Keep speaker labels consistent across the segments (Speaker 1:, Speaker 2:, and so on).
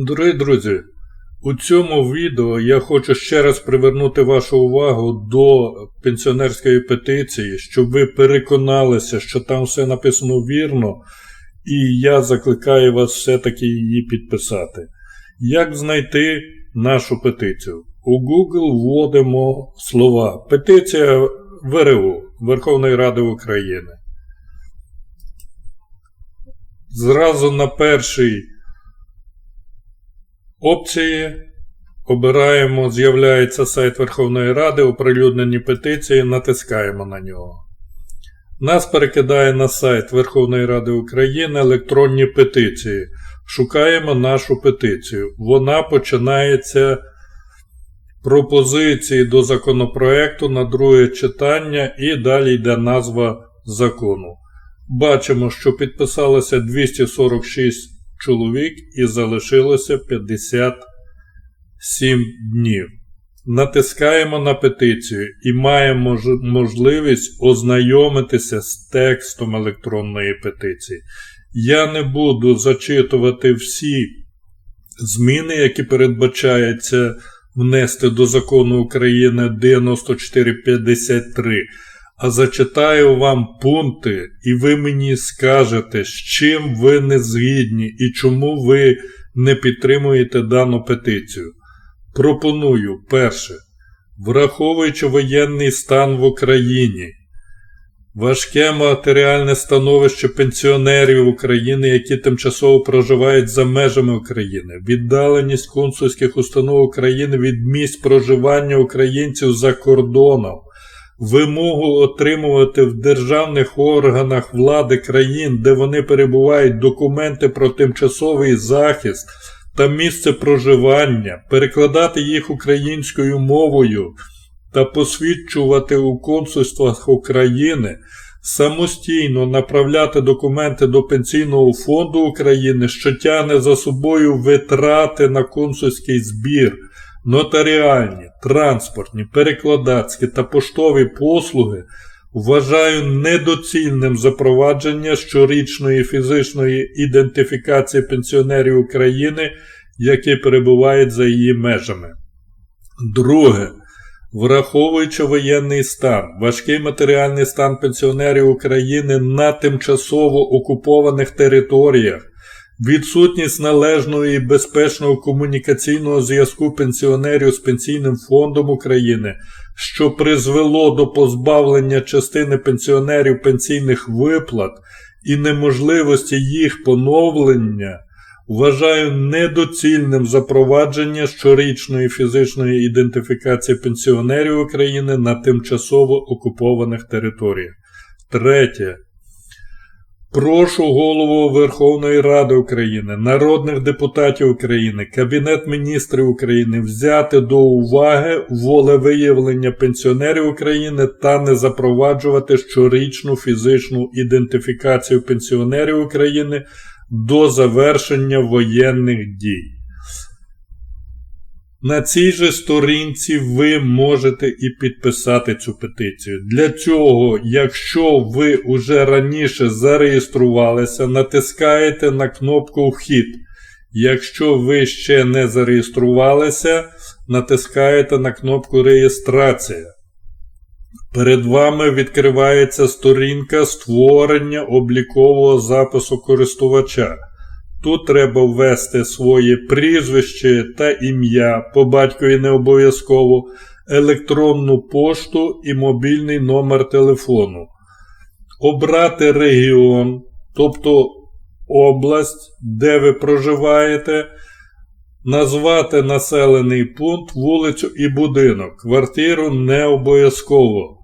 Speaker 1: Дорогі друзі, у цьому відео я хочу ще раз привернути вашу увагу до пенсіонерської петиції, щоб ви переконалися, що там все написано вірно, і я закликаю вас все-таки її підписати. Як знайти нашу петицію? У Google вводимо слова Петиція ВРУ Верховної Ради України. Зразу на першій опції обираємо, з'являється сайт Верховної Ради, оприлюднені петиції, натискаємо на нього. Нас перекидає на сайт Верховної Ради України електронні петиції. Шукаємо нашу петицію. Вона починається пропозиції до законопроекту на друге читання і далі йде назва закону. Бачимо, що підписалося 246 чоловік і залишилося 57 днів. Натискаємо на петицію і маємо можливість ознайомитися з текстом електронної петиції. Я не буду зачитувати всі зміни, які передбачається внести до закону України 9453 а зачитаю вам пункти, і ви мені скажете, з чим ви не згідні і чому ви не підтримуєте дану петицію. Пропоную перше. Враховуючи воєнний стан в Україні, важке матеріальне становище пенсіонерів України, які тимчасово проживають за межами України, віддаленість консульських установ України від місць проживання українців за кордоном вимогу отримувати в державних органах влади країн, де вони перебувають документи про тимчасовий захист та місце проживання, перекладати їх українською мовою та посвідчувати у консульствах України. Самостійно направляти документи до Пенсійного фонду України, що тягне за собою витрати на консульський збір, нотаріальні, транспортні, перекладацькі та поштові послуги вважаю недоцільним запровадження щорічної фізичної ідентифікації пенсіонерів України, які перебувають за її межами. Друге. Враховуючи воєнний стан, важкий матеріальний стан пенсіонерів України на тимчасово окупованих територіях, Відсутність належного і безпечного комунікаційного зв'язку пенсіонерів з Пенсійним фондом України, що призвело до позбавлення частини пенсіонерів пенсійних виплат і неможливості їх поновлення, вважаю недоцільним запровадження щорічної фізичної ідентифікації пенсіонерів України на тимчасово окупованих територіях. Третє. Прошу голову Верховної Ради України, народних депутатів України, Кабінет міністрів України взяти до уваги волевиявлення пенсіонерів України та не запроваджувати щорічну фізичну ідентифікацію пенсіонерів України до завершення воєнних дій. На цій же сторінці ви можете і підписати цю петицію. Для цього, якщо ви уже раніше зареєструвалися, натискаєте на кнопку Вхід. Якщо ви ще не зареєструвалися, натискаєте на кнопку Реєстрація. Перед вами відкривається сторінка створення облікового запису користувача. Тут треба ввести своє прізвище та ім'я, по батькові не обов'язково, електронну пошту і мобільний номер телефону. Обрати регіон, тобто область, де ви проживаєте. Назвати населений пункт, вулицю і будинок. Квартиру не обов'язково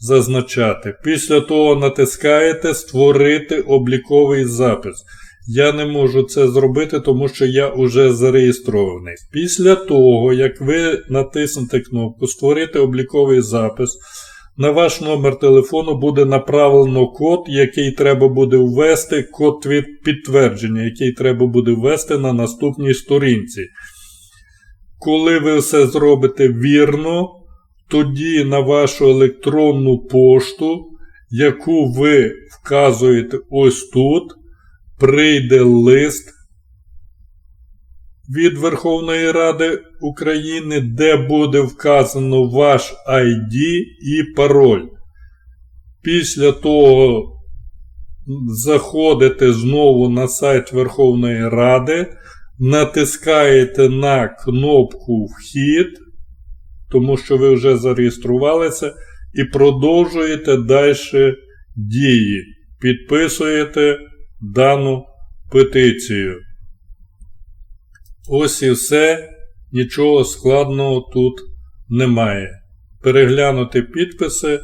Speaker 1: зазначати. Після того натискаєте Створити обліковий запис. Я не можу це зробити, тому що я вже зареєстрований. Після того, як ви натиснете кнопку Створити обліковий запис, на ваш номер телефону буде направлено код, який треба буде ввести, код підтвердження, який треба буде ввести на наступній сторінці. Коли ви все зробите вірно, тоді на вашу електронну пошту, яку ви вказуєте ось тут, прийде лист від Верховної Ради України, де буде вказано ваш ID і пароль. Після того заходите знову на сайт Верховної Ради, натискаєте на кнопку Вхід, тому що ви вже зареєструвалися, і продовжуєте далі дії. Підписуєте дану петицію. Ось і все. Нічого складного тут немає. Переглянути підписи,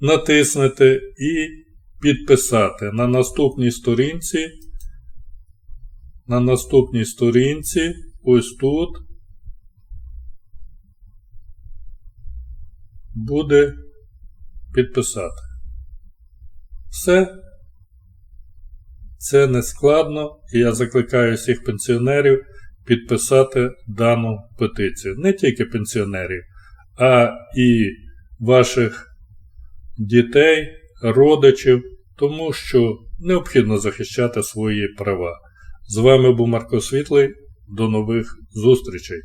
Speaker 1: натиснете і підписати. На наступній сторінці. На наступній сторінці, ось тут, буде підписати. Все. Це не складно, і я закликаю всіх пенсіонерів підписати дану петицію. Не тільки пенсіонерів, а і ваших дітей, родичів, тому що необхідно захищати свої права. З вами був Марко Світлий. До нових зустрічей!